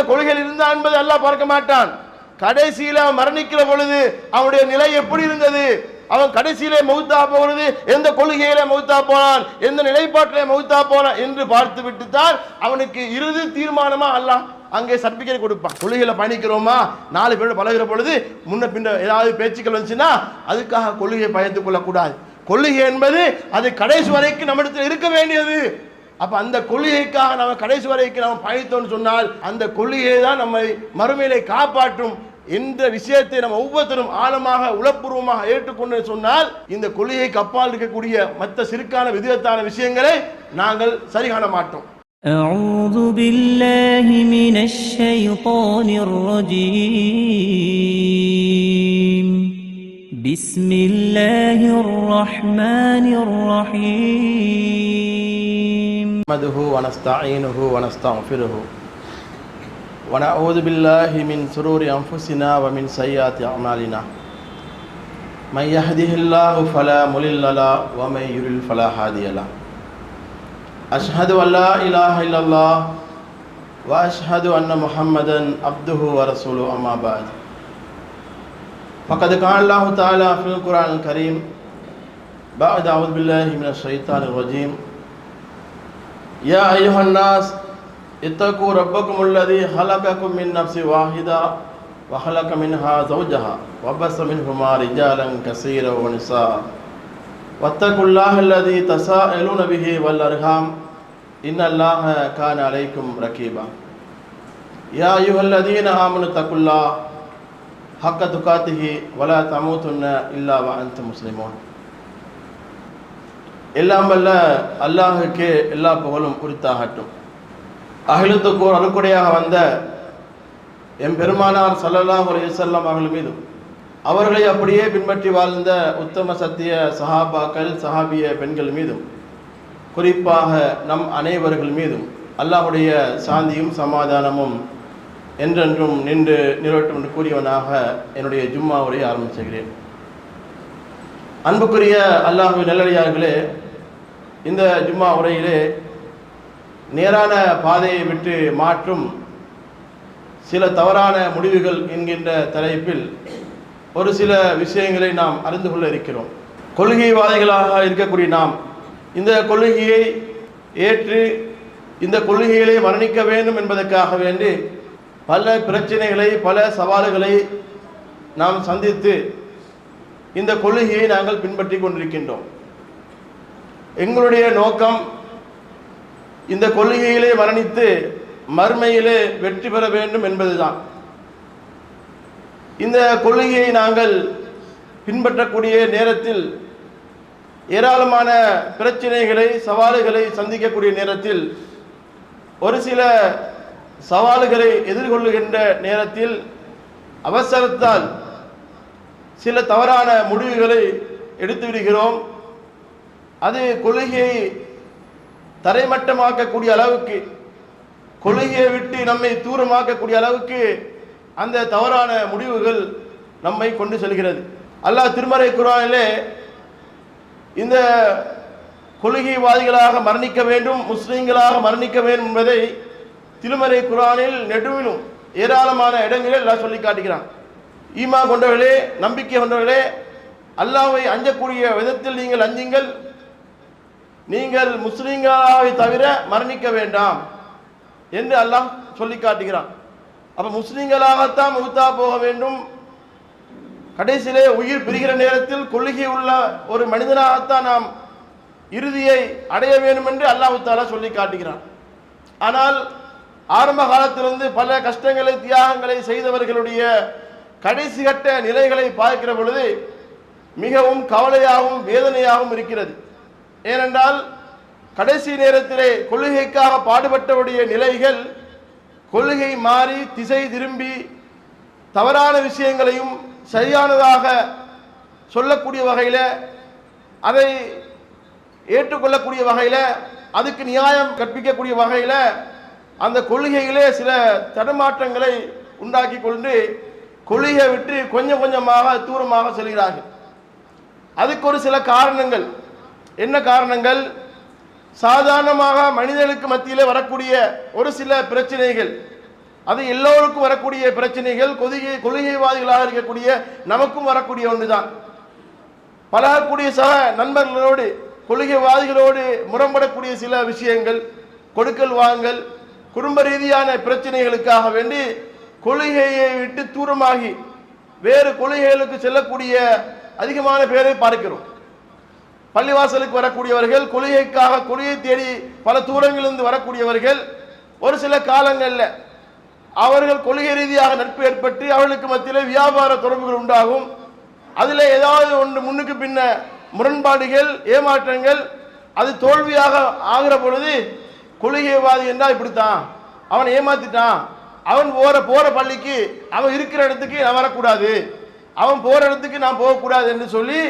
என்ன கொள்கையில் இருந்தான் என்பதை அல்லாஹ் பார்க்க மாட்டான். கடைசியில் அவன் மரணிக்கிற பொழுது அவனுடைய நிலை எப்படி இருந்தது? அவன் கடைசியிலே மௌத்தா போகிறது எந்த கொள்கையிலே மௌத்தா போனான் எந்த நிலைப்பாட்டிலே மௌத்தா போனான் என்று பார்த்து விட்டு தான் அவனுக்கு இறுதி தீர்மானமா அல்லாஹ் அங்கே சர்டிபிகேட் கொடுப்பான். கொள்கையில பயணிக்கிறோமா? நாலு பேரோட பழகிற பொழுது முன்ன பின்ன ஏதாவது பேச்சுக்கள் வந்துச்சுன்னா அதுக்காக கொள்கையை பயந்து கொள்ளக்கூடாது. கொள்கை என்பது அது கடைசி வரைக்கும் நம்மிடத்தில் இருக்க வேண்டியது. அப்ப அந்த கொள்கைக்காக நம்ம கடைசி வரைக்கும் நம்ம பயணித்தோம்னு சொன்னால் அந்த கொள்கையை தான் நம்மை மறுமையிலே காப்பாற்றும் என்ற விஷயத்தை நம்ம ஒவ்வொருத்தரும் ஆழமாக உளப்பூர்வமாக ஏற்றுக்கொண்டு சொன்னால் இந்த கொள்கைக்கு அப்பால் இருக்கக்கூடிய மற்ற சிறுக்கான விதத்தான விஷயங்களை நாங்கள் சரி காண மாட்டோம் أعوذ بالله من الشيطان الرجيم بسم الله الرحمن الرحيم نحمده ونستعينه ونستغفره ونعوذ بالله من شرور أنفسنا ومن سيئات أعمالنا. من يهده الله فلا مضل له ومن يضلل فلا هادي له. أشهد أن لا إله إلا الله وأشهد أن محمدا عبده ورسوله أما بعد. فقد قال الله تعالى في القرآن الكريم بعد أعوذ بالله من الشيطان الرجيم. يا أيها الناس اتقوا ربكم الذي خلقكم من نفس واحدة وخلق منها زوجها وبث منهما رجالا كثيرا ونساء. واتقوا الله الذي تساءلون به والأرحام. إن الله كان عليكم رقيبا يا أيها الذين آمنوا اتقوا الله حق تقاته ولا تموتن إلا وأنتم مسلمون. எல்லாம் வல்ல அல்லாஹுக்கு எல்லா புகழும் உரித்தாகட்டும். அகிலத்துக்கு ஒரு அருக்குடையாக வந்த எம் பெருமானார் சல்லல்லா அலைஹி வஸல்லம் அவர்கள் மீதும் அவர்களை அப்படியே பின்பற்றி வாழ்ந்த உத்தம சத்திய சஹாபாக்கள் சஹாபிய பெண்கள் மீதும் குறிப்பாக நம் அனைவர்கள் மீதும் அல்லாஹுடைய சாந்தியும் சமாதானமும் என்றென்றும் நின்று நிறுவட்டும் என்று கூறியவனாக என்னுடைய ஜும்மாவுரை ஆரம்பிச்சுகிறேன். அன்புக்குரிய அல்லாஹு நல்லடியார்களே இந்த ஜும்மா உரையிலே நேரான பாதையை விட்டு மாற்றும் சில தவறான முடிவுகள் என்கின்ற தலைப்பில் ஒரு சில விஷயங்களை நாம் அறிந்து கொள்ள இருக்கிறோம். கொள்கைவாதிகளாக இருக்கக்கூடிய நாம் இந்த கொள்கையை ஏற்று இந்த கொள்கைகளை மரணிக்க வேண்டும் என்பதற்காக வேண்டி பல பிரச்சனைகளை பல சவால்களை நாம் சந்தித்து இந்த கொள்கையை நாங்கள் பின்பற்றி கொண்டிருக்கின்றோம். எங்களுடைய நோக்கம் இந்த கொள்கையிலே மரணித்து மறுமையிலே வெற்றி பெற வேண்டும் என்பதுதான். இந்த கொள்கையை நாங்கள் பின்பற்றக்கூடிய நேரத்தில் ஏராளமான பிரச்சனைகளை சவால்களை சந்திக்கக்கூடிய நேரத்தில் ஒரு சில சவால்களை எதிர்கொள்ளுகின்ற நேரத்தில் அவசரத்தால் சில தவறான முடிவுகளை எடுத்து விடுகிறோம் அது கொள்கையை தரைமட்டமாக்கக்கூடிய அளவுக்கு கொள்கையை விட்டு நம்மை தூரமாக்கக்கூடிய அளவுக்கு அந்த தவறான முடிவுகள் நம்மை கொண்டு செல்கிறது. அல்லாஹ் திருமறை குரானிலே இந்த கொள்கைவாதிகளாக மரணிக்க வேண்டும் முஸ்லீம்களாக மரணிக்க வேண்டும் என்பதை திருமறை குரானில் நெடுவிலும் ஏராளமான இடங்களில் எல்லாம் சொல்லி காட்டுகிறான். ஈமா கொண்டவர்களே நம்பிக்கை கொண்டவர்களே அல்லாவை அஞ்சக்கூடிய விதத்தில் நீங்கள் அஞ்சுங்கள். நீங்கள் முஸ்லிம்களாக தவிர மரணிக்க வேண்டாம் என்று அல்லாஹ் சொல்லி காட்டுகிறான். அப்ப முஸ்லீம்களாகத்தான் முகுத்தா போக வேண்டும். கடைசியிலே உயிர் பிரிகிற நேரத்தில் கொள்கை உள்ள ஒரு மனிதனாகத்தான் நாம் இறுதியை அடைய வேண்டும் என்று அல்லாஹ் தாலா சொல்லி காட்டுகிறான். ஆனால் ஆரம்ப காலத்திலிருந்து பல கஷ்டங்களை தியாகங்களை செய்தவர்களுடைய கடைசி கட்ட நிலைகளை பார்க்கிற பொழுது மிகவும் கவலையாகவும் வேதனையாகவும் இருக்கிறது. ஏனென்றால் கடைசி நேரத்திலே கொள்கைக்காக பாடுபட்டவுடைய நிலைகள் கொள்கை மாறி திசை திரும்பி தவறான விஷயங்களையும் சரியானதாக சொல்லக்கூடிய வகையில் அதை ஏற்றுக்கொள்ளக்கூடிய வகையில் அதுக்கு நியாயம் கற்பிக்கக்கூடிய வகையில் அந்த கொள்கையிலே சில தடுமாற்றங்களை உண்டாக்கி கொண்டு கொள்கையை விட்டு கொஞ்சம் கொஞ்சமாக தூரமாக செல்கிறார்கள். அதுக்கு ஒரு சில காரணங்கள். என்ன காரணங்கள்? சாதாரணமாக மனிதனுக்கு மத்தியிலே வரக்கூடிய ஒரு சில பிரச்சனைகள். அது எல்லோருக்கும் வரக்கூடிய பிரச்சனைகள். கொதிகை கொள்கைவாதிகளாக இருக்கக்கூடிய நமக்கும் வரக்கூடிய ஒன்றுதான். பழகக்கூடிய சக நண்பர்களோடு கொள்கைவாதிகளோடு முரண்படக்கூடிய சில விஷயங்கள். கொடுக்கல் வாங்கல் குடும்ப ரீதியான பிரச்சனைகளுக்காக வேண்டி கொள்கையை விட்டு தூரமாகி வேறு கொள்கைகளுக்கு செல்லக்கூடிய அதிகமான பேரை பார்க்கிறோம். பள்ளிவாசலுக்கு வரக்கூடியவர்கள் கொள்கைக்காக கொள்கையை தேடி பல தூரங்களிலிருந்து வரக்கூடியவர்கள் ஒரு சில காலங்களில் அவர்கள் கொள்கை ரீதியாக நட்பு ஏற்பட்டு அவர்களுக்கு மத்தியில் வியாபார தொடர்புகள் உண்டாகும். அதில் ஏதாவது ஒன்று முன்னுக்கு பின்ன முரண்பாடுகள் ஏமாற்றங்கள் அது தோல்வியாக ஆகிற பொழுது கொள்கைவாதி என்றால் இப்படித்தான். அவனை ஏமாத்திட்டான். அவன் போற போற பள்ளிக்கு அவன் இருக்கிற இடத்துக்கு நான் வரக்கூடாது. அவன் போற இடத்துக்கு நான் போகக்கூடாது என்று சொல்லி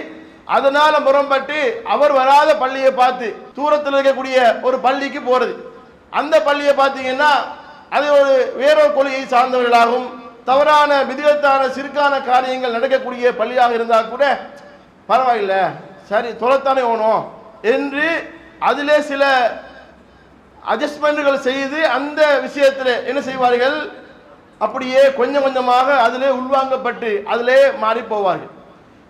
அதனால முரம்பட்டு அவர் வராத பள்ளியை பார்த்து தூரத்தில் இருக்கக்கூடிய ஒரு பள்ளிக்கு போறது. அந்த பள்ளியை பார்த்தீங்கன்னா அது ஒரு வேறொரு கொள்கையை சார்ந்தவர்களாகவும் தவறான விதிகத்தான சிறுக்கான காரியங்கள் நடக்கக்கூடிய பள்ளியாக இருந்தால் கூட பரவாயில்லை. சரி தொலைத்தானே ஓணும் என்று அதிலே சில அட்ஜஸ்ட்மெண்ட்டுகள் செய்து அந்த விஷயத்தில் என்ன செய்வார்கள்? அப்படியே கொஞ்சம் கொஞ்சமாக அதிலே உள்வாங்கப்பட்டு அதிலே மாறி போவார்கள்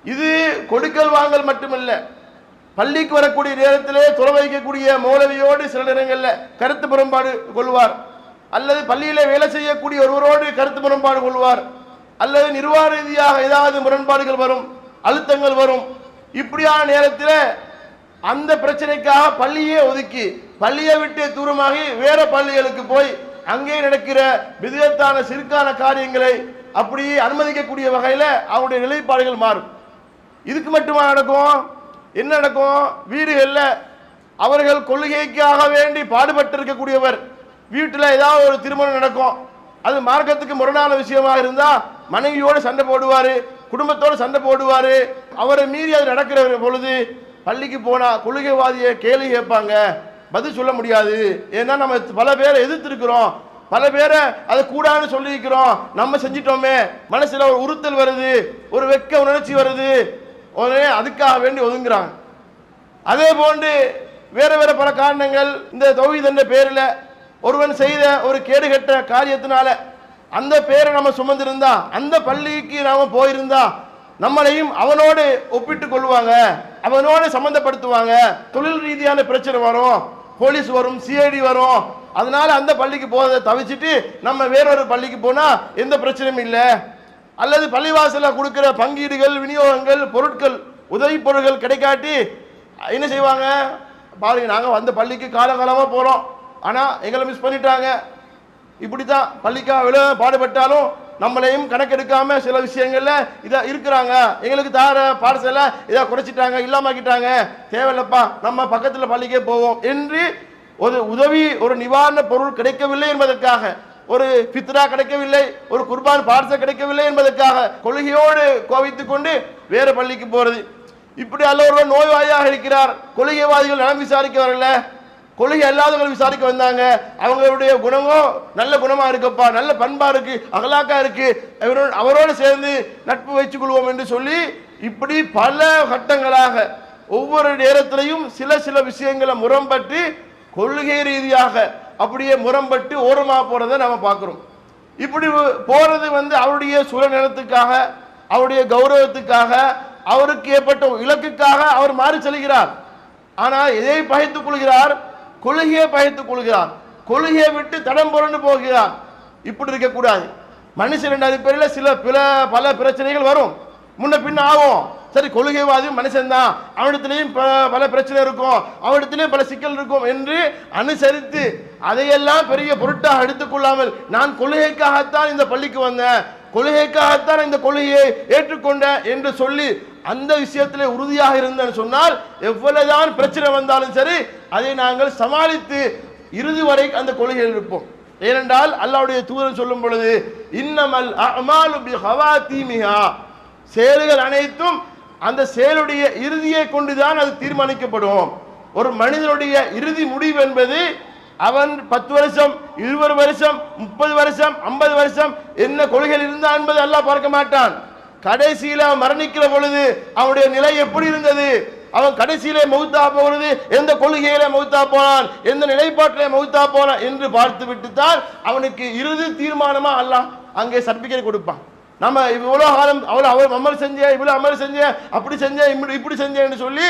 இது கொடுக்கல் வாங்கல் மட்டுமல்ல. பள்ளிக்கு வரக்கூடிய நேரத்திலே துறை வைக்கக்கூடிய மௌலவியோடு சில நேரங்களில் கருத்து முரண்பாடு கொள்வார். அல்லது பள்ளியிலே வேலை செய்யக்கூடிய ஒருவரோடு கருத்து முரண்பாடு கொள்வார். அல்லது நிர்வாக ரீதியாக ஏதாவது முரண்பாடுகள் வரும் அழுத்தங்கள் வரும். இப்படியான நேரத்தில் அந்த பிரச்சனைக்காக பள்ளியே ஒதுக்கி பள்ளியை விட்டு தூரமாகி வேற பள்ளிகளுக்கு போய் அங்கே நடக்கிற விதத்தான சிறுக்கான காரியங்களை அப்படியே அனுமதிக்கக்கூடிய வகையில் அவருடைய நிலைப்பாடுகள் மாறும். இதுக்கு மட்டுமா நடக்கும்? என்ன நடக்கும்? வீடுகளில் அவர்கள் கொள்கைக்காக வேண்டி பாடுபட்டு இருக்கக்கூடியவர் வீட்டில் ஏதாவது ஒரு திருமணம் நடக்கும். அது மார்க்கத்துக்கு முரணான விஷயமாக இருந்தால் மனைவியோடு சண்டை போடுவார் குடும்பத்தோடு சண்டை போடுவார். அவரை மீறி அது நடக்கிற பொழுது பள்ளிக்கு போனால் கொள்கைவாதியை கேள்வி கேட்பாங்க. பதில் சொல்ல முடியாது. ஏன்னா நம்ம பல பேரை எதிர்த்திருக்கிறோம். பல பேரை அதை கூடாதுன்னு சொல்லியிருக்கிறோம். நம்ம செஞ்சிட்டோமே. மனசில் ஒரு உறுத்தல் வருது. ஒரு வெக்க உணர்ச்சி வருது. உடனே அதுக்காக வேண்டி ஒதுங்குறாங்க. அதே போன்று வேறு வேறு பல காரணங்கள் இந்த தௌஹீத் பேரில் ஒருவன் செய்த ஒரு கேடுகட்ட காரியத்தினால அந்த பேரை நம்ம சுமந்திருந்தா அந்த பள்ளிக்கு நாம் போயிருந்தா நம்மளையும் அவனோடு ஒப்பிட்டு கொள்வாங்க. அவனோட சம்பந்தப்படுத்துவாங்க. தொழில் ரீதியான பிரச்சனை வரும். போலீஸ் வரும் சிஐடி வரும். அதனால அந்த பள்ளிக்கு போகிறத தவிச்சிட்டு நம்ம வேறொரு பள்ளிக்கு போனால் எந்த பிரச்சனையும் இல்லை. அல்லது பள்ளிவாசலில் கொடுக்குற பங்கீடுகள் விநியோகங்கள் பொருட்கள் உதவி பொருட்கள் கிடைக்காட்டி என்ன செய்வாங்க? பாருங்க நாங்கள் வந்த பள்ளிக்கு காலகாலமாக போகிறோம் ஆனால் எங்களை மிஸ் பண்ணிட்டாங்க. இப்படி தான் பள்ளிக்காக விழ பாடுபட்டாலும் நம்மளையும் கணக்கெடுக்காம சில விஷயங்கள்ல இதாக இருக்கிறாங்க. எங்களுக்கு தார பார்சலை இதாக குறைச்சிட்டாங்க இல்லாமக்கிட்டாங்க. தேவையில்லப்பா நம்ம பக்கத்தில் பள்ளிக்கே போவோம் என்று ஒரு உதவி ஒரு நிவாரண பொருள் கிடைக்கவில்லை என்பதற்காக ஒரு பித்ரா கிடைக்கவில்லை ஒரு குர்பான் பார்ச கிடைக்கவில்லை என்பதற்காக கொள்கையோடு கோவித்து கொண்டு வேறு பள்ளிக்கு போறது. இப்படி அல்ல ஒருவர் நோய்வாயாக இருக்கிறார். கொள்கைவாதிகள் நலம் விசாரிக்க வரல. கொள்கை அல்லாதவர்கள் விசாரிக்க வந்தாங்க. அவங்களுடைய குணமும் நல்ல குணமா இருக்குப்பா நல்ல பண்பா இருக்கு அகலாக்கா இருக்கு. அவரோடு அவரோடு சேர்ந்து நட்பு வைத்துக் கொள்வோம் என்று சொல்லி இப்படி பல கட்டங்களாக ஒவ்வொரு நேரத்திலையும் சில சில விஷயங்களை முரம்பட்டு கொள்கை ரீதியாக அப்படியே முரம்பட்டு ஓரமாக போறதை நாம பார்க்குறோம். இப்படி போறது வந்து அவருடைய சுயநலத்துக்காக அவருடைய கௌரவத்துக்காக அவருக்கு ஏற்பட்ட இலக்குக்காக அவர் மாறி செல்கிறார். ஆனால் எதை பகைத்துக் கொள்கிறார்? கொள்கையை பயத்துக் கொள்கிறான். கொள்கையை விட்டு தடம் புரண்டு போகிறான். இப்படி இருக்கக்கூடாது. மனுஷன் ரெண்டாவது பேரில் சில பல பல பிரச்சனைகள் வரும். முன்ன பின்ன ஆகும். சரி கொள்கைவாதி மனுஷன்தான். அவனிடத்திலையும் ப- பல பிரச்சனை இருக்கும். அவனிடத்துலையும் பல சிக்கல் இருக்கும் என்று அனுசரித்து அதையெல்லாம் பெரிய பொருட்டாக எடுத்துக்கொள்ளாமல் நான் கொள்கைக்காகத்தான் இந்த பள்ளிக்கு வந்தேன். கொள்கைக்காகத்தான் இந்த கொள்கையை ஏற்றுக்கொண்ட என்று சொல்லி அந்த விஷயத்தில் உறுதியாக இருந்தேன்னு சொன்னால் எவ்வளவுதான் பிரச்சனை வந்தாலும் சரி அதை நாங்கள் சமாளித்து இறுதி வரை அந்த கொள்கையில் இருப்போம். ஏனென்றால் அல்லாவுடைய தூதன் சொல்லும் பொழுது இன்னமல் அமாலு பி ஹவாத்தீமிஹா. செயல்கள் அனைத்தும் அந்த செயலுடைய இறுதியை கொண்டுதான் அது தீர்மானிக்கப்படும். ஒரு மனிதனுடைய இறுதி முடிவு என்பது அவன் பத்து வருஷம் இருபது வருஷம் முப்பது வருஷம் ஐம்பது வருஷம் என்ன கொள்கையில் இருந்தான் என்பது எல்லாம் பார்க்க மாட்டான். கடைசியில் அவன் மரணிக்கிற பொழுது அவனுடைய நிலை எப்படி இருந்தது? அவன் கடைசியிலே மௌத்தா போகிறது எந்த கொள்கையிலே மௌத்தா போனான் எந்த நிலைப்பாட்டிலே மௌத்தா போனான் என்று பார்த்து விட்டுத்தான் அவனுக்கு இறுதி தீர்மானமா அல்லாஹ் அங்கே சர்டிபிகேட் கொடுப்பான். நம்ம இவ்வளோ காலம் அவ்வளோ அவள் அமல் செஞ்சேன் இவ்வளோ அமல் செஞ்ச அப்படி செஞ்சேன் இப்படி இப்படி செஞ்சேன்னு சொல்லி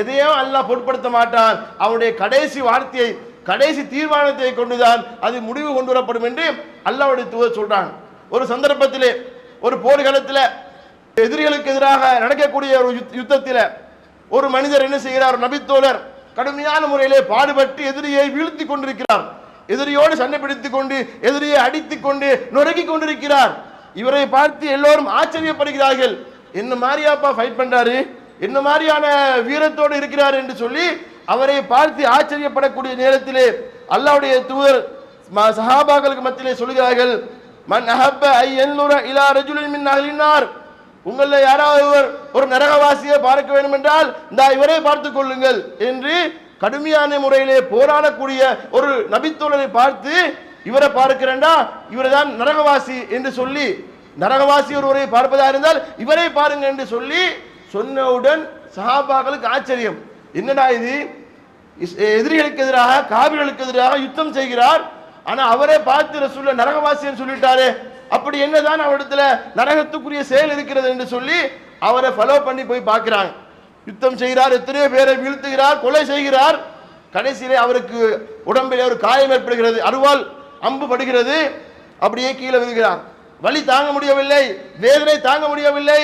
எதையும் அல்லாஹ் பொருட்படுத்த மாட்டான். அவனுடைய கடைசி வார்த்தையை கடைசி தீர்மானத்தை கொண்டுதான் அது முடிவு கொண்டு வரப்படும் என்று அல்லாவுடைய தூதர் சொல்றாங்க ஒரு சந்தர்ப்பத்திலே ஒரு போர்க்காலத்தில் எதிரிகளுக்கு எதிராக நடக்கக்கூடிய ஒரு யுத்- ஒரு மனிதர் என்ன செய்கிறார்? நபித்தோழர் கடுமையான முறையிலே பாடுபட்டு எதிரியை வீழ்த்தி கொண்டிருக்கிறார். எதிரியோடு சண்டை பிடித்துக் கொண்டு எதிரியை அடித்துக் கொண்டு நொறுக்கி கொண்டிருக்கிறார். இவரை பார்த்து எல்லோரும் ஆச்சரியப்படுகிறார்கள். என்ன மாதிரியாப்பா ஃபைட் பண்றாரு? என்ன மாதிரியான வீரத்தோடு இருக்கிறார் என்று சொல்லி அவரை பார்த்து ஆச்சரியப்படக்கூடிய நேரத்திலே அல்லாவுடைய தூதர் சஹாபாக்களுக்கு மத்தியிலே சொல்கிறார்கள் மன் அஹப்ப ஐ என்லுர இலா ரஜுலின் மின் அஹ்லின்னார் உங்களில் யாராவது ஒருவர் ஒரு நரகவாசியை பார்க்க வேண்டும் என்றால் இந்த இவரை பார்த்துக் கொள்ளுங்கள் என்று கடுமையான முறையிலே போராடக்கூடிய ஒரு நபித்தோழரை பார்த்து இவரை பார்க்கிறேன்டா இவரை தான் நரகவாசி என்று சொல்லி நரகவாசி ஒருவரை பார்ப்பதா இருந்தால் இவரை பாருங்க என்று சொல்லி சொன்னவுடன் சஹாபாக்களுக்கு ஆச்சரியம். என்னடா இது? எதிரிகளுக்கு எதிராக காவிர்களுக்கு எதிராக யுத்தம் செய்கிறார். ஆனா அவரே பார்த்து ரசூல்ல நரகவாசின்னு சொல்லிட்டாரு. அப்படி என்னதான் அவரிடத்துல நரகத்துக்குரிய செயல் இருக்கிறது என்று சொல்லி அவரை ஃபாலோ பண்ணி போய் பார்க்கிறாங்க. யுத்தம் செய்கிறார் எத்தனையோ பேரை வீழ்த்துகிறார் கொலை செய்கிறார். கடைசியிலே அவருக்கு உடம்பிலே ஒரு காயம் ஏற்படுகிறது. அருவால் அம்பு படுகிறது. அப்படியே கீழே விழுகிறார் வலி தாங்க முடியவில்லை வேதனை தாங்க முடியவில்லை.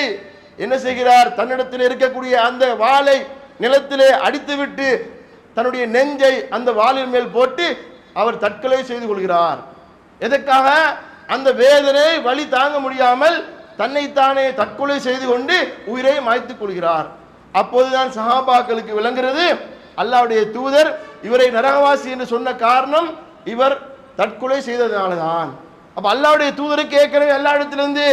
என்ன செய்கிறார்? தன்னிடத்தில் இருக்கக்கூடிய அந்த வாளை நிலத்திலே அடித்துவிட்டு தன்னுடைய நெஞ்சை அந்த வாளின் மேல் போட்டு அவர் தற்கொலை செய்து கொள்கிறார். எதற்காக? அந்த வேதனை வழி தாங்க முடியாமல் தன்னைத்தானே தற்கொலை செய்து கொண்டு உயிரை மாய்த்துக் கொள்கிறார். அப்போதுதான் சஹாபாக்களுக்கு விளங்குகிறது அல்லாவுடைய தூதர் இவரை நரகவாசி என்று சொன்ன காரணம் இவர் தற்கொலை செய்ததனாலதான். அப்ப அல்லாவுடைய தூதருக்கு ஏற்கனவே எல்லா இடத்திலிருந்து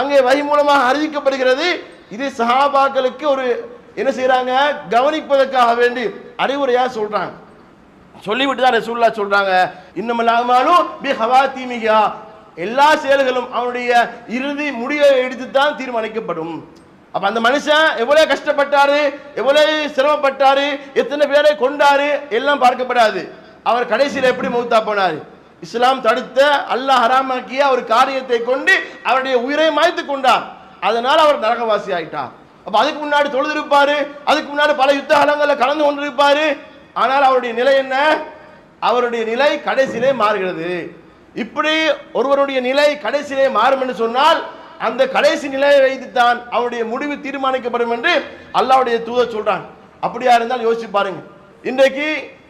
அங்கே வரி மூலமாக அறிவிக்கப்படுகிறது. இது சஹாபாக்களுக்கு ஒரு என்ன செய்கிறாங்க கவனிப்பதற்காக வேண்டி அறிவுரையா சொல்றாங்க. சொல்லிவிட்டு தான் ரசூல்லா சொல்றாங்க. இன்னமில்லாமலும் பி ஹவாத்தீமிகா எல்லா செயல்களும் அவனுடைய இறுதி முடிவை எடுத்து தான் தீர்மானிக்கப்படும். அப்ப அந்த மனுஷன் எவ்வளவு கஷ்டப்பட்டாரு எவ்வளவு சிரமப்பட்டாரு எத்தனை பேரை கொண்டாரு எல்லாம் பார்க்கப்படாது. அவர் கடைசியில் எப்படி மௌத்தா போனாரு? இஸ்லாம் தடுத்த அல்லாஹ் ஹராமாக்கிய ஒரு காரியத்தை கொண்டு அவருடைய உயிரை மாய்த்து கொண்டார். அதனால் அவர் நரகவாசி ஆயிட்டார். அப்போ அதுக்கு முன்னாடி தொழுதிருப்பாரு. அதுக்கு முன்னாடி பல யுத்த காலங்களில் கலந்து கொண்டிருப்பாரு. ஆனால் அவருடைய நிலை என்ன? அவருடைய நிலை கடைசியிலே மாறுகிறது. இப்படி ஒருவருடைய நிலை கடைசியிலே மாறும் என்று சொன்னால் அந்த கடைசி நிலையை வைத்துத்தான் அவருடைய முடிவு தீர்மானிக்கப்படும் என்று அல்லாவுடைய தூதர் சொல்றான். அப்படியா இருந்தால் யோசிச்சு பாருங்க. இன்றைக்கு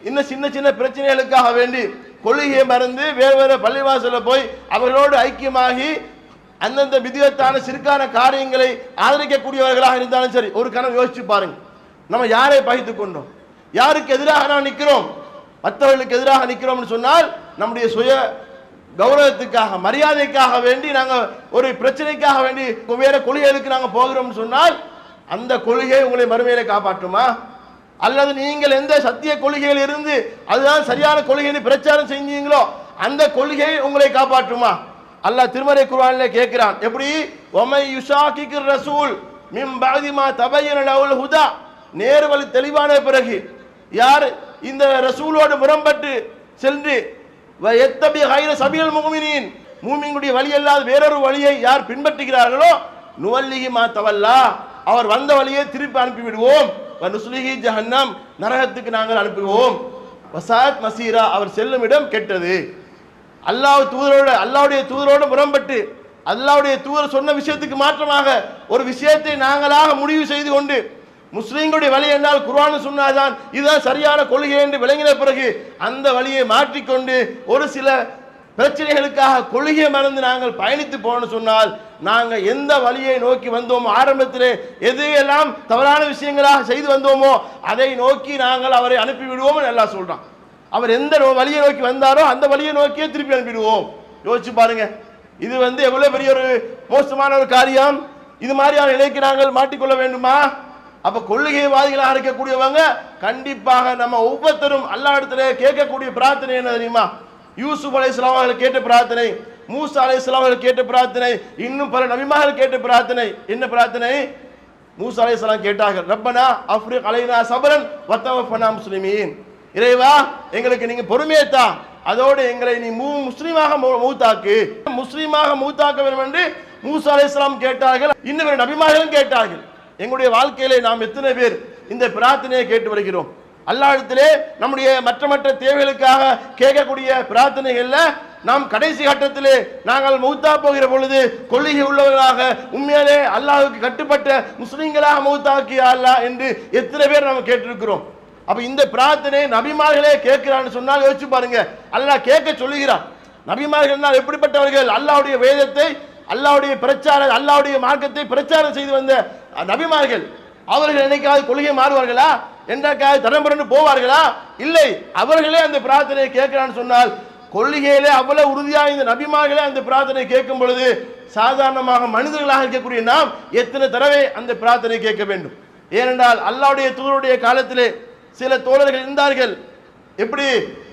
இன்னும் சின்ன சின்ன பிரச்சனைகளுக்காக வேண்டி கொள்கையை மறந்து வேறு வேறு பள்ளிவாசலில் போய் அவர்களோடு ஐக்கியமாகி அந்தந்த விதிவத்தான சிறுக்கான காரியங்களை ஆதரிக்கக்கூடியவர்களாக இருந்தாலும் சரி ஒரு கணம் யோசிச்சு பாருங்க. நம்ம யாரை பகித்துக் கொண்டோம்? யாருக்கு எதிராக நாம் நிற்கிறோம்? மற்றவர்களுக்கு எதிராக நிற்கிறோம்னு சொன்னால் நம்முடைய சுய கௌரவத்துக்காக மரியாதைக்காக வேண்டி நாங்கள் ஒரு பிரச்சனைக்காக வேண்டி வேற கொள்கைகளுக்கு நாங்கள் போகிறோம்னு சொன்னால் அந்த கொள்கை உங்களை மறுமையில காப்பாற்றுமா? அல்லது நீங்கள் எந்த சத்திய கொள்கையில் இருந்து அதுதான் சரியான கொள்கையை பிரச்சாரம் செஞ்சீங்களோ அந்த கொள்கை உங்களை காப்பாற்றுமா? அல்லாஹ் திருமறை குர்ஆன்ல கேட்கிறான். எப்படி? ஒமை யுஷாக்கிக்கு ரசூல் மிம் பாதிமா தபையன லவுல் ஹுதா. நேர் வழி தெளிவான பிறகு யார் இந்த ரசூலோடு முரம்பட்டு சென்று வ எத்தபி ஹைர சபியல் முகமினின் மூமிங்குடைய வழி அல்லாத வேறொரு வழியை யார் பின்பற்றுகிறார்களோ நுவல்லிகி மா தவல்லா அவர் வந்த வழியை திருப்பி அனுப்பி விடுவோம் வ நுஸ்லிஹி ஜஹன்னம் நரகத்துக்கு நாங்கள் அனுப்புவோம். வசாத் மசீரா அவர் செல்லும் இடம் கெட்டது. அல்லாஹ் தூதரோட அல்லாவுடைய தூதரோடு முரம்பட்டு அல்லாவுடைய தூதர் சொன்ன விஷயத்துக்கு மாற்றமாக ஒரு விஷயத்தை நாங்களாக முடிவு செய்து கொண்டு முஸ்லீம்களுடைய வழி என்றால் குர்ஆன் சொன்னாதான் இதுதான் சரியான கொள்கை என்று விளங்கின பிறகு அந்த வழியை மாற்றிக்கொண்டு ஒரு சில பிரச்சனைகளுக்காக கொள்கையை மறந்து நாங்கள் பயணித்து போனோம்னு சொன்னால் நாங்கள் எந்த வழியை நோக்கி வந்தோமோ ஆரம்பத்திலே எதையெல்லாம் தவறான விஷயங்களாக செய்து வந்தோமோ அதை நோக்கி நாங்கள் அவரை அனுப்பிவிடுவோம் நல்லா எல்லாம் அவர் எந்த வழியை நோக்கி வந்தாரோ அந்த வழியை நோக்கியே திருப்பி அனுப்பிடுவோம். யோசிச்சு பாருங்க. இது வந்து எவ்வளவு பெரிய ஒரு மோசமான ஒரு காரியம். இது மாதிரியான நிலைக்கு நாங்கள் மாட்டிக்கொள்ள வேண்டுமா? அப்ப கொள்கைவாதிகளாக இருக்கக்கூடியவங்க கண்டிப்பாக நம்ம ஒவ்வொருத்தரும் அல்லா இடத்துல கேட்கக்கூடிய பிரார்த்தனை என்ன தெரியுமா? யூசுப் அலை அவர்கள் கேட்ட பிரார்த்தனை மூசா அலை அவர்கள் கேட்ட பிரார்த்தனை இன்னும் பல நபிமார்கள் கேட்ட பிரார்த்தனை. என்ன பிரார்த்தனை? மூசா அலைஹிஸ்ஸலாம் கேட்டார்கள் ரப்பனா அஃப்ரிக் அலைனா சபரன் வத்தவஃபனா முஸ்லிமீன். இறைவா எங்களுக்கு நீங்க பொறுமையை தான் அதோடு எங்களை நீ மூ முஸ்லீமாக மூத்தாக்கு. முஸ்லீமாக மூத்தாக்க வேண்டும் என்று மூசா அலைஹிஸ்ஸலாம் கேட்டார்கள். இன்னும் நபிமார்களும் கேட்டார்கள். எங்களுடைய வாழ்க்கையிலே நாம் எத்தனை பேர் இந்த பிரார்த்தனையை கேட்டு வருகிறோம்? அல்லாஹ்விடத்திலே நம்முடைய மற்ற மற்ற தேவைகளுக்காக கேட்கக்கூடிய பிரார்த்தனைகள்ல நாம் கடைசி கட்டத்திலே நாங்கள் மௌத்தா போகிற பொழுது கொள்கை உள்ளவர்களாக உண்மையிலே அல்லாஹுக்கு கட்டுப்பட்ட முஸ்லீம்களாக மௌத்தாக்கியா அல்லா என்று எத்தனை பேர் நாம் கேட்டிருக்கிறோம்? அப்ப இந்த பிரார்த்தனை நபிமார்களே கேட்கிறான்னு சொன்னால் யோசிச்சு பாருங்க. அல்லாஹ் கேட்க சொல்லுகிறான். நபிமார்கள் எப்படிப்பட்டவர்கள்? அல்லாவுடைய வேதத்தை அல்லாவுடைய பிரச்சார அல்லாவுடைய மார்க்கத்தை பிரச்சாரம் செய்து வந்த நபிமார்கள். அவர்கள் என்னைக்காவது கொள்கை மாறுவார்களா? என்றைக்காவது தடம்புரண்டு போவார்களா? இல்லை. அவர்களே அந்த பிரார்த்தனையை கேட்கிறான்னு சொன்னால் கொள்கையிலே அவ்வளவு உறுதியாக இந்த நபிமார்களே அந்த பிரார்த்தனை கேட்கும் பொழுது சாதாரணமாக மனிதர்களாக இருக்கக்கூடிய நாம் எத்தனை தடவை அந்த பிரார்த்தனை கேட்க வேண்டும்? ஏனென்றால் அல்லாவுடைய தூதருடைய காலத்திலே சில தோழர்கள் இருந்தார்கள். எப்படி?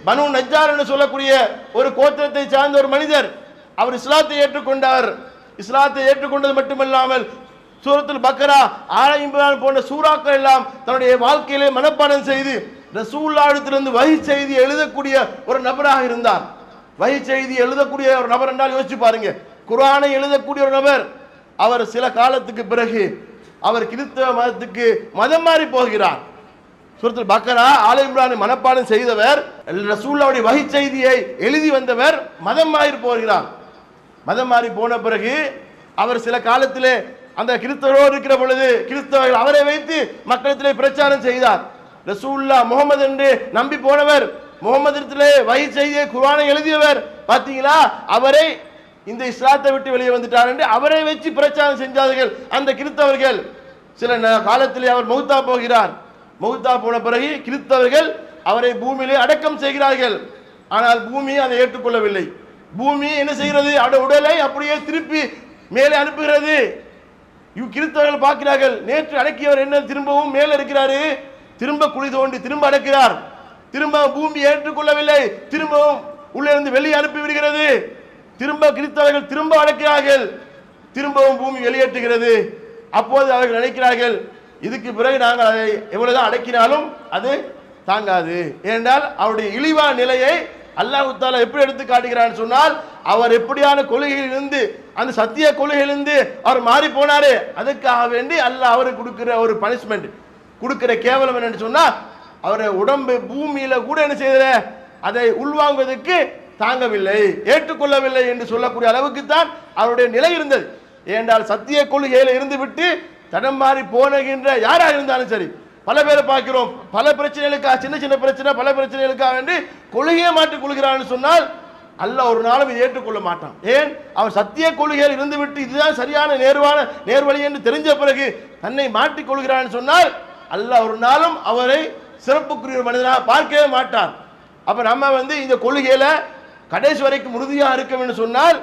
பனு நஜார் என்று சொல்லக்கூடிய ஒரு கோத்திரத்தை சார்ந்த ஒரு மனிதர் அவர் இஸ்லாத்தை ஏற்றுக்கொண்டார். இஸ்லாத்தை ஏற்றுக்கொண்டது மட்டுமல்லாமல் சூரத்தில் பக்கரா ஆலயம்புரான் போன்ற சூறாக்கள் எல்லாம் தன்னுடைய வாழ்க்கையிலே மனப்பாடம் செய்து ரசூல்லாடத்திலிருந்து வகை செய்தி எழுதக்கூடிய ஒரு நபராக இருந்தார். வகை செய்தி எழுதக்கூடிய ஒரு நபர் என்றால் யோசிச்சு பாருங்க. குரானை எழுதக்கூடிய ஒரு நபர் அவர் சில காலத்துக்கு பிறகு அவர் கிறிஸ்தவ மதத்துக்கு மதம் மாறி போகிறார். சுரத்தில் பக்கரா ஆல இம்ரானை மனப்பாடம் செய்தவர் ரசூல்லாவுடைய வகை செய்தியை எழுதி வந்தவர் மதம் மாறி போகிறார். மதம் மாறி போன பிறகு அவர் சில காலத்திலே அந்த கிறிஸ்தவரோடு இருக்கிற பொழுது கிறிஸ்தவர்கள் அவரை வைத்து மக்களிடத்திலே பிரச்சாரம் செய்தார். ரசூல்லா முகமது என்று நம்பி போனவர் முகமதிடத்திலே வகை செய்தியை குர்ஆனை எழுதியவர் பார்த்தீங்களா அவரை இந்த இஸ்லாத்தை விட்டு வெளியே வந்துட்டார் என்று அவரை வச்சு பிரச்சாரம் செஞ்சார்கள் அந்த கிறிஸ்தவர்கள். சில ந- காலத்திலே அவர் மௌத்தா போகிறார். மௌத்தா போன பிறகு கிறிஸ்தவர்கள் அவரை பூமியிலே அடக்கம் செய்கிறார்கள். ஆனால் பூமி அதை ஏற்றுக்கொள்ளவில்லை. பூமி என்ன செய்கிறது? அவருடைய உடலை அப்படியே திருப்பி மேலே அனுப்புகிறது. இவ் கிறிஸ்தவர்கள் பார்க்கிறார்கள் நேற்று அடக்கியவர் என்ன? திரும்பவும் மேலே இருக்கிறாரு. திரும்ப குழி தோண்டி திரும்ப அடக்கிறார். திரும்ப பூமி ஏற்றுக்கொள்ளவில்லை. திரும்பவும் உள்ளே இருந்து வெளியே அனுப்பி விடுகிறது. திரும்ப கிறிஸ்தவர்கள் திரும்ப அடக்கிறார்கள். திரும்பவும் பூமி வெளியேற்றுகிறது. அப்போது அவர்கள் நினைக்கிறார்கள் இதுக்கு பிறகு நாங்கள் அதை எவ்வளவுதான் அடக்கினாலும் அது தாங்காது. ஏனென்றால் அவருடைய இழிவான நிலையை அல்லாஹு தாலா எப்படி எடுத்து காட்டுகிறான்னு சொன்னால் அவர் எப்படியான கொள்கையில் இருந்து அந்த சத்திய கொள்கையிலிருந்து அவர் மாறி போனாரு அதுக்காக வேண்டி அல்லாஹ் அவருக்கு கொடுக்கிற ஒரு பனிஷ்மெண்ட் கொடுக்கிற கேவலம் என்னன்னு சொன்னால் அவரை உடம்பு பூமியில கூட என்ன செய்யற அதை உள்வாங்குவதற்கு தாங்கவில்லை ஏற்றுக்கொள்ளவில்லை என்று சொல்லக்கூடிய அளவுக்கு தான் அவருடைய நிலை இருந்தது. ஏனென்றால் சத்திய கொள்கையில் இருந்து விட்டு தடம் மாறி போனகின்ற யாராக இருந்தாலும் சரி பல பேரை பார்க்கிறோம். பல பிரச்சனைகளுக்காக சின்ன சின்ன பிரச்சனை பல பிரச்சனைகளுக்காக வேண்டி கொள்கையை மாற்றிக் கொள்கிறான்னு சொன்னால் அல்ல ஒரு நாளும் இதை ஏற்றுக்கொள்ள மாட்டான். ஏன்? அவர் சத்திய கொள்கையில் இருந்துவிட்டு இதுதான் சரியான நேர்வான நேர்வழி என்று தெரிஞ்ச பிறகு தன்னை மாற்றி கொள்கிறான்னு சொன்னால் அல்ல ஒரு நாளும் அவரை சிறப்புக்குரிய மனிதனாக பார்க்கவே மாட்டார் அப்ப நம்ம வந்து இந்த கொள்கையில கடைசி வரைக்கும் உறுதியாக இருக்க வேண்டும் சொன்னால்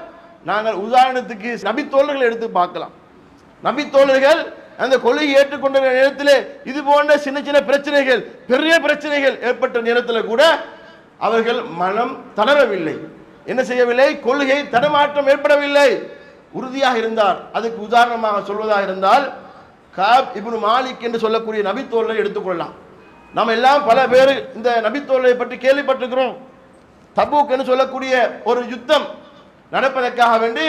நாங்கள் உதாரணத்துக்கு நபித்தோழர்களை எடுத்து பார்க்கலாம். நபித்தோழர்கள் அந்த கொள்கையை ஏற்றுக்கொண்ட நேரத்தில் இது போன்ற சின்ன சின்ன பிரச்சனைகள் பெரிய பிரச்சனைகள் ஏற்பட்ட நேரத்தில் கூட அவர்கள் மனம் தளரவில்லை. என்ன செய்யவில்லை? கொள்கை தடமாற்றம் ஏற்படவில்லை. உறுதியாக இருந்தார். அதுக்கு உதாரணமாக சொல்வதாக இருந்தால் காப் இப்னு மாலிக் என்று சொல்லக்கூடிய நபித்தோழரை எடுத்துக்கொள்ளலாம். நம்ம எல்லாம் பல பேர் இந்த நபித்தோழரை பற்றி கேள்விப்பட்டிருக்கிறோம். தபூக் என்று சொல்லக்கூடிய ஒரு யுத்தம் நடப்பதற்காக வேண்டி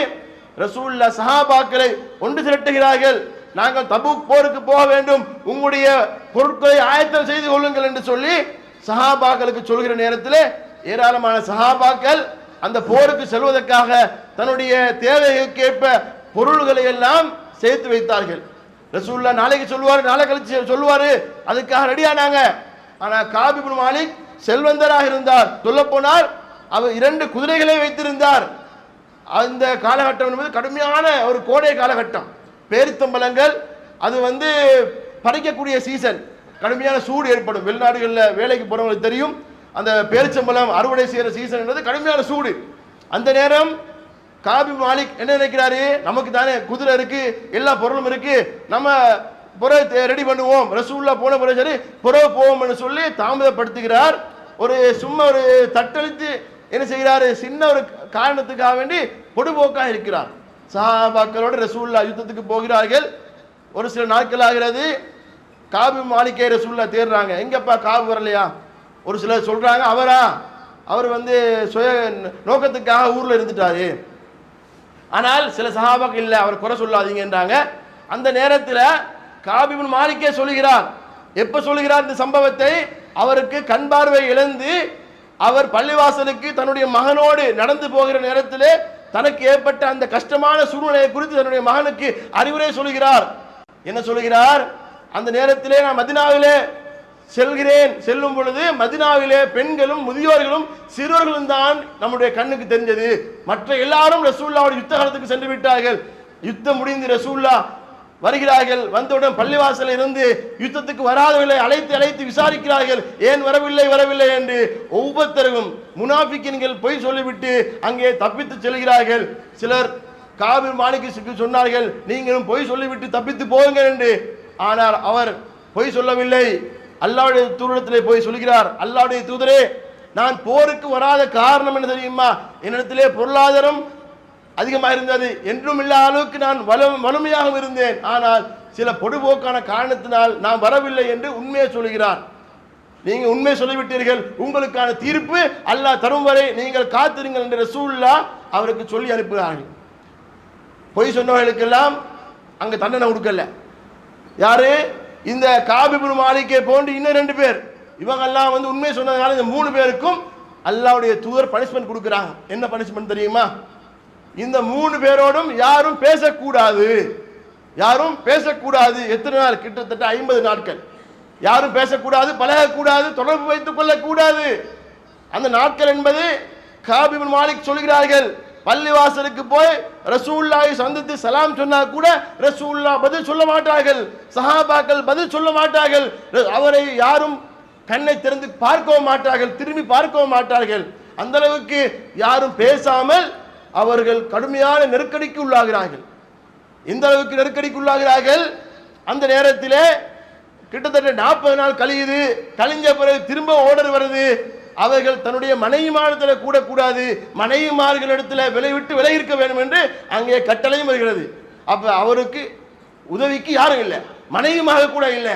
ரசூல்லா சஹாபாக்களை ஒன்று திரட்டுகிறார்கள். நாங்கள் தபூக் போருக்கு போக வேண்டும். உங்களுடைய பொருட்களை ஆயத்தம் செய்து கொள்ளுங்கள் என்று சொல்லி சஹாபாக்களுக்கு சொல்கிற நேரத்தில் ஏராளமான சஹாபாக்கள் அந்த போருக்கு செல்வதற்காக தன்னுடைய தேவைக்கேற்ப பொருள்களை எல்லாம் சேர்த்து வைத்தார்கள். ரசூல்லா நாளைக்கு சொல்லுவார் நாளை கழிச்சு சொல்லுவார். அதுக்காக ரெடியானாங்க ஆனால் காபிபுல் மாலிக் செல்வந்தராக இருந்தார். சொல்ல போனால் அவர் இரண்டு குதிரைகளை வைத்திருந்தார். அந்த காலகட்டம் என்பது கடுமையான ஒரு கோடை காலகட்டம். பேரித்தம்பலங்கள் அது வந்து பறிக்கக்கூடிய சீசன் கடுமையான சூடு ஏற்படும். வெளிநாடுகளில் வேலைக்கு போகிறவங்களுக்கு தெரியும். அந்த பேரிச்சம்பளம் அறுவடை செய்கிற சீசன் என்பது கடுமையான சூடு. அந்த நேரம் காபி மாலிக் என்ன நினைக்கிறாரு? நமக்கு தானே குதிரை இருக்கு எல்லா பொருளும் இருக்கு. நம்ம புறவை ரெடி பண்ணுவோம். ரசூல்லா போன பிறகு சரி புறவை போவோம்னு சொல்லி தாமதப்படுத்துகிறார். ஒரு சும்மா ஒரு தட்டழித்து என்ன செய்கிறாரு? சின்ன ஒரு காரணத்துக்காக வேண்டி பொடுபோக்காக இருக்கிறார். சஹாபாக்களோடு ரசூல்லா யுத்தத்துக்கு போகிறார்கள். ஒரு சில நாட்கள் ஆகிறது. காபி மாளிகை ரசூல்லா தேடுறாங்க. எங்கப்பா காபு வரலையா? ஒரு சிலர் சொல்கிறாங்க அவரா? அவர் வந்து சுய நோக்கத்துக்காக ஊரில் இருந்துட்டாரு. ஆனால் சில சகாபாக்கள் இல்லை அவர் குறை சொல்லாதீங்கன்றாங்க. அந்த நேரத்தில் காபிபின் மாலிக்கே சொல்கிறார் எப்போ சொல்லுகிறார் இந்த சம்பவத்தை? அவருக்கு கண் பார்வை இழந்து அவர் பள்ளிவாசலுக்கு தன்னுடைய மகனோடு நடந்து போகிற நேரத்திலே தனக்கு ஏற்பட்ட அந்த கஷ்டமான சூழ்நிலையை குறித்து தன்னுடைய மகனுக்கு அறிவுரை சொல்லுகிறார் என்ன சொல்கிறார்? அந்த நேரத்திலே நான் மதினாவிலே செல்கிறேன். செல்லும் பொழுது மதினாவிலே பெண்களும் முதியோர்களும் சிறுவர்களும் தான் நம்முடைய கண்ணுக்கு தெரிஞ்சது. மற்ற எல்லாரும் ரசூல்லாவோட யுத்த காலத்துக்கு சென்று விட்டார்கள். யுத்தம் முடிந்து ரசூல்லா வருகிறார்கள். வந்தவுடன் பள்ளிவாசல் இருந்து யுத்தத்துக்கு வராதவர்களை அழைத்து அழைத்து விசாரிக்கிறார்கள். ஏன் வரவில்லை வரவில்லை என்று ஒவ்வொருத்தரும் முனாஃபிக்கின்கள் பொய் சொல்லிவிட்டு அங்கே தப்பித்து செல்கிறார்கள். சிலர் காவிர் மாலிக்கு சொன்னார்கள் நீங்களும் பொய் சொல்லிவிட்டு தப்பித்து போங்கள் என்று. ஆனால் அவர் பொய் சொல்லவில்லை. அல்லாவுடைய தூதரத்திலே போய் சொல்கிறார். அல்லாவுடைய தூதரே நான் போருக்கு வராத காரணம் என்ன தெரியுமா? என்னிடத்திலே பொருளாதாரம் அதிகமாக இருந்தது. என்றும் இல்லாத அளவுக்கு நான் வலு வலிமையாக இருந்தேன். ஆனால் சில பொடுபோக்கான காரணத்தினால் நான் வரவில்லை என்று உண்மையை சொல்கிறார். நீங்கள் உண்மை சொல்லிவிட்டீர்கள். உங்களுக்கான தீர்ப்பு அல்லாஹ் தரும் வரை நீங்கள் காத்திருங்கள் என்ற ரசூல்லா அவருக்கு சொல்லி அனுப்புகிறார்கள். பொய் சொன்னவர்களுக்கெல்லாம் அங்கே தண்டனை கொடுக்கல. யாரு? இந்த காபிபுர் மாளிகை போன்று இன்னும் ரெண்டு பேர். இவங்கெல்லாம் வந்து உண்மை சொன்னதுனால இந்த மூணு பேருக்கும் அல்லாவுடைய தூதர் பனிஷ்மெண்ட் கொடுக்குறாங்க. என்ன பனிஷ்மெண்ட் தெரியுமா? இந்த மூணு பேரோடும் யாரும் பேசக்கூடாது. யாரும் பேசக்கூடாது. எத்தனை நாள்? கிட்டத்தட்ட ஐம்பது நாட்கள். யாரும் பேசக்கூடாது பழகக்கூடாது தொடர்பு வைத்துக் கொள்ளக்கூடாது. அந்த நாட்கள் என்பது காபிபின் மாலிக் சொல்கிறார்கள். பள்ளிவாசலுக்கு போய் ரசூல்லாவை சந்தித்து சலாம் சொன்னா கூட ரசூல்லா பதில் சொல்ல மாட்டார்கள். சஹாபாக்கள் பதில் சொல்ல மாட்டார்கள். ர- அவரை யாரும் கண்ணை திறந்து பார்க்கவும் மாட்டார்கள் திரும்பி பார்க்கவும் மாட்டார்கள். அந்த அளவுக்கு யாரும் பேசாமல் அவர்கள் கடுமையான நெருக்கடிக்கு உள்ளாகிறார்கள். இந்த அளவுக்கு நெருக்கடிக்கு உள்ளாகிறார்கள். அந்த நேரத்திலே கிட்டத்தட்ட நாற்பது நாள் கழியுது. கழிஞ்ச பிறகு திரும்ப ஓடர் வருது. அவர்கள் தன்னுடைய மனைவிமாரத்தில் கூடக்கூடாது. மனைவிமார்களிடத்தில் விலை விட்டு விலை இருக்க வேண்டும் என்று அங்கே கட்டளையும் வருகிறது. அப்போ அவருக்கு உதவிக்கு யாரும் இல்லை. மனைவிமாக கூட இல்லை.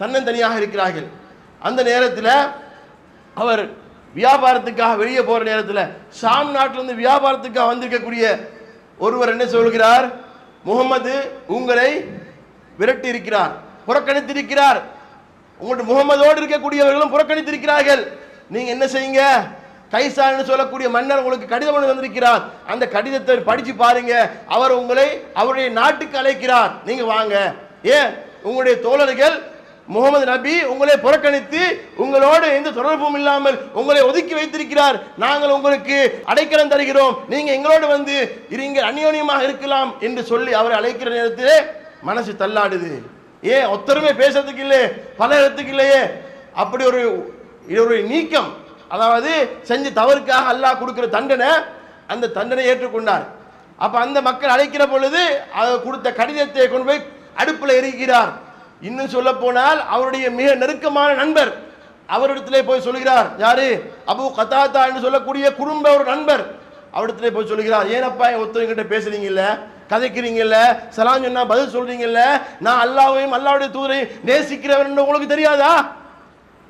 தன்னந்தனியாக இருக்கிறார்கள். அந்த நேரத்தில் அவர் வியாபாரத்துக்காக வெளியே போகிற நேரத்தில் ஷாம் நாட்டிலிருந்து வியாபாரத்துக்காக வந்திருக்கக்கூடிய ஒருவர் என்ன சொல்கிறார்? முகமது உங்களை விரட்டி இருக்கிறார் புறக்கணித்திருக்கிறார். உங்களுடைய முகமதோடு இருக்கக்கூடியவர்களும் புறக்கணித்திருக்கிறார்கள். நீங்க என்ன செய்யுங்க? கைசான்னு சொல்லக்கூடிய மன்னர் உங்களுக்கு கடிதம் ஒன்று வந்திருக்கிறார். அந்த கடிதத்தை படிச்சு பாருங்க. அவர் உங்களை அவருடைய நாட்டுக்கு அழைக்கிறார். நீங்க வாங்க. ஏன்? உங்களுடைய தோழர்கள் முகமது நபி உங்களை புறக்கணித்து உங்களோடு எந்த தொடர்பும் இல்லாமல் உங்களை ஒதுக்கி வைத்திருக்கிறார். நாங்கள் உங்களுக்கு அடைக்கலம் தருகிறோம். நீங்க எங்களோடு வந்து இருங்க அந்யோன்யமாக இருக்கலாம் என்று சொல்லி அவரை அழைக்கிற நேரத்திலே மனசு தள்ளாடுது. ஏன்? ஒத்தருமே பேசுறதுக்கு இல்லையே பழகிறதுக்கு இல்லையே. அப்படி ஒரு இது ஒரு நீக்கம் அதாவது செஞ்ச தவறுக்காக அல்லாஹ் கொடுக்கிற தண்டனை அந்த தண்டனை ஏற்றுக்கொண்டார். அப்ப அந்த மக்கள் அழைக்கிற பொழுது அதை கொடுத்த கடிதத்தை கொண்டு போய் அடுப்பில் எரிக்கிறார். இன்னும் சொல்ல போனால் அவருடைய மிக நெருக்கமான நண்பர். அவரிடத்திலே போய் சொல்கிறார் யாரு? அபு கதாத்தா என்று சொல்லக்கூடிய குடும்ப ஒரு நண்பர். அவரிடத்திலே போய் சொல்கிறார் ஏனப்பா என் ஒருத்தவங்கிட்ட பேசுறீங்கல்ல? கதைக்கிறீங்கல்ல? சலாம் சொன்னா பதில் சொல்றீங்கல்ல? நான் அல்லாவையும் அல்லாவுடைய தூதரையும் நேசிக்கிறவன் உங்களுக்கு தெரியாதா?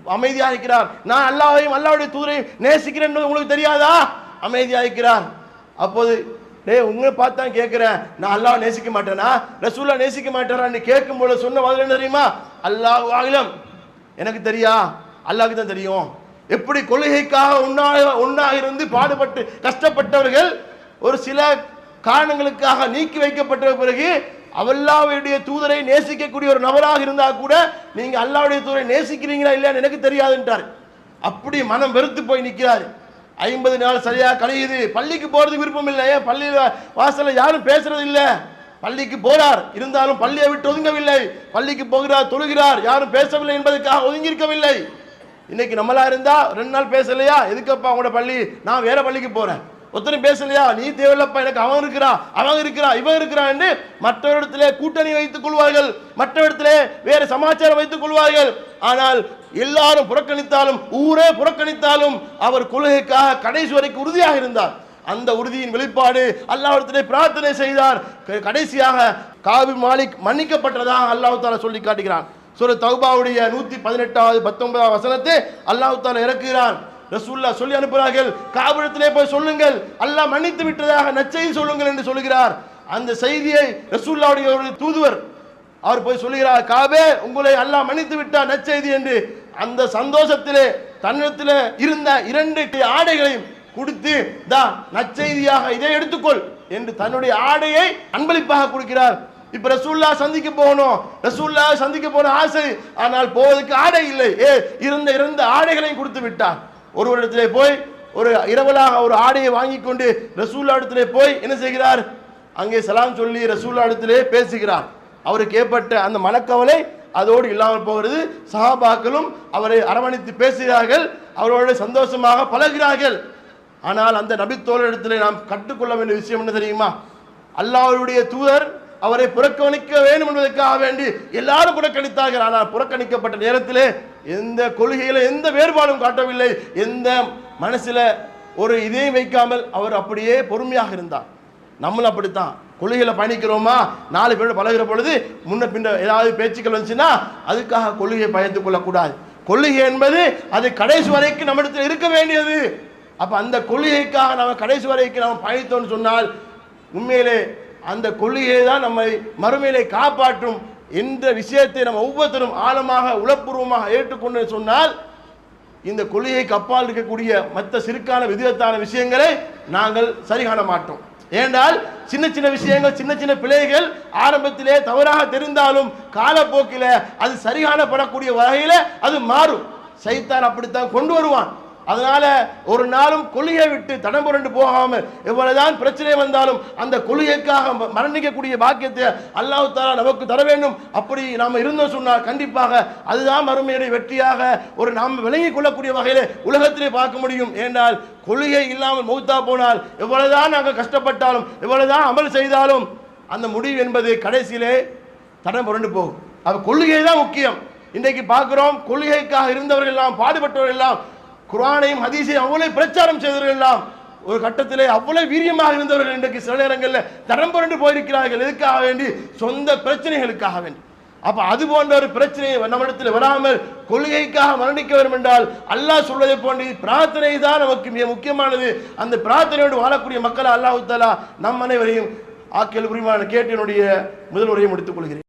அமைதியா இருக்கிறார். நான் அல்லாவையும் அல்லாவுடைய தூதரையும் நேசிக்கிறேன் உங்களுக்கு தெரியாதா? அமைதியா இருக்கிறார். அப்போது டேய் உங்களை பார்த்து தான் கேட்குறேன் நான் அல்லாஹ் நேசிக்க மாட்டேனா? ரசூலா நேசிக்க மாட்டேறான்னு கேட்கும் போது சொன்ன பதில் என்ன தெரியுமா? அல்லாஹ் ஆகலம் எனக்கு தெரியா? அல்லாவுக்கு தான் தெரியும். எப்படி கொள்கைக்காக உன்னாக ஒன்னாக இருந்து பாடுபட்டு கஷ்டப்பட்டவர்கள் ஒரு சில காரணங்களுக்காக நீக்கி வைக்கப்பட்ட பிறகு அல்லாவுடைய தூதரை நேசிக்கக்கூடிய ஒரு நபராக இருந்தா கூட நீங்க அல்லாவுடைய தூதரை நேசிக்கிறீங்களா இல்லையான்னு எனக்கு தெரியாதுன்றார். அப்படி மனம் வெறுத்து போய் நிற்கிறார் ஐம்பது நாள் சரியாக கழியுது. பள்ளிக்கு போகிறது விருப்பம் இல்லை. ஏன் பள்ளியில் வாசலில் யாரும் பேசுறது இல்லை? பள்ளிக்கு போறார். இருந்தாலும் பள்ளியை விட்டு ஒதுங்கவில்லை. பள்ளிக்கு போகிறார் தொழுகிறார். யாரும் பேசவில்லை என்பதற்காக ஒதுங்கி இருக்கவில்லை இன்னைக்கு நம்மளா இருந்தா ரெண்டு நாள் பேசலையா? எதுக்கப்பா உங்களோட பள்ளி? நான் வேற பள்ளிக்கு போறேன். ஒத்தனை பேசலையா? நீ தேவையில்லப்பா எனக்கு அவன் இருக்கிறான் அவன் இருக்கிறான் இவன் இருக்கிறான் என்று மற்றவரிடத்திலே கூட்டணி வைத்துக் கொள்வார்கள். மற்றவரிடத்திலே வேறு சமாச்சாரம் வைத்துக் கொள்வார்கள். ஆனால் எல்லாரும் புறக்கணித்தாலும் ஊரே புறக்கணித்தாலும் அவர் கொள்கைக்காக கடைசி வரைக்கும் உறுதியாக இருந்தார். அந்த உறுதியின் வெளிப்பாடு அல்லாஹ்விடத்திலே பிரார்த்தனை செய்தார். கடைசியாக காபி மாலிக் மன்னிக்கப்பட்டதாக அல்லாஹ் தாலா சொல்லி காட்டுகிறான். சூரத் தௌபாவுடைய நூற்றி பதினெட்டாவது பத்தொன்பதாவது வசனத்தை அல்லாஹ் தாலா இறக்குகிறான். ரசூல்லா சொல்லி அனுப்புகிறார்கள். காபுரத்திலே போய் சொல்லுங்கள். அல்லாஹ் மன்னித்து விட்டதாக நற்செய்தி சொல்லுங்கள் என்று சொல்கிறார். அந்த செய்தியை ரசூல்லாவுடைய ஒரு தூதுவர் அவர் போய் சொல்லுகிறார். காபே உங்களை அல்லாஹ் மன்னித்து விட்டார் நச்செய்தி என்று. அந்த சந்தோஷத்திலே தன்னிடத்தில் இருந்த இரண்டு ஆடைகளையும் கொடுத்து தா நற்செய்தியாக இதை எடுத்துக்கொள் என்று தன்னுடைய ஆடையை அன்பளிப்பாக கொடுக்கிறார். இப்ப ரசூல்லா சந்திக்க போகணும். ரசூல்லா சந்திக்க போன ஆசை ஆனால் போவதற்கு ஆடை இல்லை. ஏ இருந்த இருந்த ஆடைகளையும் கொடுத்து விட்டார். ஒருவரிடத்திலே போய் ஒரு இரவலாக ஒரு ஆடையை வாங்கி கொண்டு ரசூல்லா இடத்திலே போய் என்ன செய்கிறார்? அங்கே சலாம் சொல்லி ரசூல்லா இடத்திலே பேசுகிறார். அவருக்கு ஏற்பட்ட அந்த மனக்கவலை அதோடு இல்லாமல் போகிறது. சஹாபாக்களும் அவரை அரவணைத்து பேசுகிறார்கள். அவரோடு சந்தோஷமாக பழகிறார்கள். ஆனால் அந்த நபித்தோழரிடத்தில் நாம் கற்றுக்கொள்ள வேண்டிய விஷயம் என்ன தெரியுமா? அல்லாவுடைய தூதர் அவரை புறக்கணிக்க வேண்டும் என்பதற்காக வேண்டி எல்லாரும் புறக்கணித்தார்கள். ஆனால் புறக்கணிக்கப்பட்ட நேரத்திலே எந்த கொள்கையில எந்த வேறுபாடும் காட்டவில்லை. எந்த மனசுல ஒரு இதையும் வைக்காமல் அவர் அப்படியே பொறுமையாக இருந்தார். நம்மளும் அப்படித்தான். கொள்கையில பயணிக்கிறோமா? நாலு பேரோட பழகிற பொழுது முன்ன பின்ன ஏதாவது பேச்சுக்கள் வந்துச்சுன்னா அதுக்காக கொள்கையை பயந்து கொள்ளக்கூடாது. கொள்கை என்பது அது கடைசி வரைக்கும் நம்மிடத்தில் இருக்க வேண்டியது. அப்ப அந்த கொள்கைக்காக நம்ம கடைசி வரைக்கும் நம்ம பயணித்தோம்னு சொன்னால் உண்மையிலே அந்த கொள்கையை தான் நம்மை மறுமையிலே காப்பாற்றும் என்ற விஷயத்தை நம்ம ஒவ்வொருத்தரும் ஆழமாக உளப்பூர்வமாக ஏற்றுக்கொண்டு சொன்னால் இந்த கொள்கைக்கு அப்பால் இருக்கக்கூடிய மற்ற சிறுக்கான விதத்தான விஷயங்களை நாங்கள் சரிகாண மாட்டோம். ஏனென்றால் சின்ன சின்ன விஷயங்கள் சின்ன சின்ன பிழைகள் ஆரம்பத்திலே தவறாக தெரிந்தாலும் காலப்போக்கில் அது சரிகாணப்படக்கூடிய வகையில் அது மாறும். சைத்தான் அப்படித்தான் கொண்டு வருவான். அதனால ஒரு நாளும் கொள்கையை விட்டு தடம் புரண்டு போகாம எவ்வளவுதான் பிரச்சனை வந்தாலும் அந்த கொள்கைக்காக மரணிக்கக்கூடிய பாக்கியத்தை அல்லாஹ் தாலா நமக்கு தர வேண்டும். அப்படி நாம் இருந்தோம் சொன்னால் கண்டிப்பாக அதுதான் மறுமையுடைய வெற்றியாக ஒரு நாம் விளங்கிக் கொள்ளக்கூடிய வகையில் உலகத்திலே பார்க்க முடியும். ஏனால் கொள்கை இல்லாமல் மௌத்தா போனால் எவ்வளவுதான் நாங்கள் கஷ்டப்பட்டாலும் எவ்வளவுதான் அமல் செய்தாலும் அந்த முடிவு என்பது கடைசியிலே தடம் புரண்டு போகும். அது கொள்கை தான் முக்கியம். இன்றைக்கு பார்க்குறோம் கொள்கைக்காக இருந்தவர்கள் எல்லாம் பாடுபட்டவர்கள் எல்லாம் குர்ஆனையும் ஹதீஸையும் அவ்வளவு பிரச்சாரம் செய்தவர்கள் எல்லாம் ஒரு கட்டத்திலே அவ்வளவு வீரியமாக இருந்தவர்கள் இன்றைக்கு சில நேரங்களில் தடம் புரண்டு போயிருக்கிறார்கள். எதுக்காக வேண்டி? சொந்த பிரச்சனைகளுக்காக வேண்டி. அப்ப அது போன்ற ஒரு பிரச்சனையை நம்மிடத்தில் வராமல் கொள்கைக்காக மரணிக்க வேண்டும் என்றால் அல்லாஹ் சொல்வதை போன்ற பிரார்த்தனை தான் நமக்கு மிக முக்கியமானது. அந்த பிரார்த்தனையோடு வாழக்கூடிய மக்கள் அல்லாஹ் தாலா நம் அனைவரையும் ஆக்கியல் புரியுமான கேட்டு என்னுடைய முதல் உரையை முடித்துக் கொள்கிறேன்.